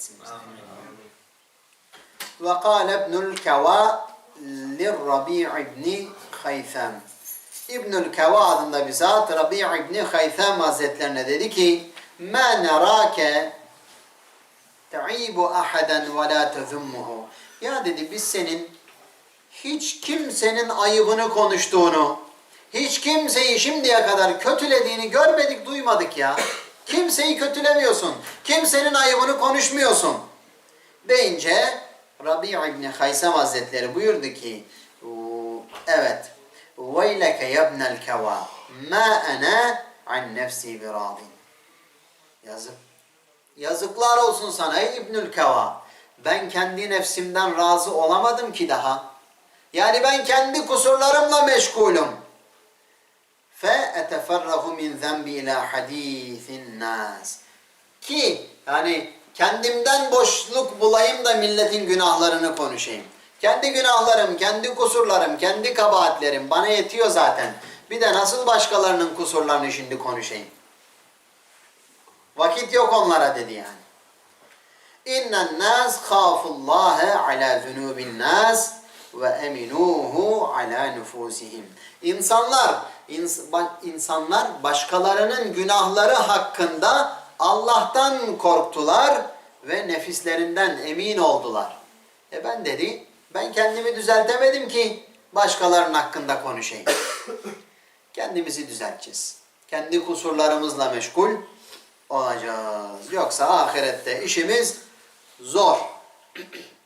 etsin. Ve kâle ibnül keva lirrabi' ibni Haytham. İbnül Keva adında bir zat Rabi' ibni Haytham Hazretlerine dedi ki nerake te'ibu ahaden ve la tezummuhu. Ya dedi biz senin hiç kimsenin ayıbını konuştuğunu, hiç kimseyi şimdiye kadar kötülediğini görmedik, duymadık ya. Kimseyi kötülemiyorsun. Kimsenin ayıbını konuşmuyorsun. Deyince Rabi İbni Haysam Hazretleri buyurdu ki evet وَيْلَكَ يَبْنَ الْكَوَى مَا أَنَا عَنْ نَفْسِي بِرَاضٍ Yazık. Yazıklar olsun sana ey İbnül Keva. Ben kendi nefsimden razı olamadım ki daha. Yani ben kendi kusurlarımla meşgulüm. fe eteferrahu min zembi ila hadisin nas. Ki yani kendimden boşluk bulayım da milletin günahlarını konuşayım. Kendi günahlarım, kendi kusurlarım, kendi kabahatlerim bana yetiyor zaten. Bir de nasıl başkalarının kusurlarını şimdi konuşayım. Vakit yok onlara dedi yani. İnnen nas khafullâhe ala zunubin nas ve eminuhu ala nufusihim. İnsanlar ins- insanlar başkalarının günahları hakkında Allah'tan korktular ve nefislerinden emin oldular. E ben dedi ben kendimi düzeltemedim ki başkalarının hakkında konuşayım. Kendimizi düzelteceğiz. Kendi kusurlarımızla meşgul olacağız. Yoksa ahirette işimiz zor.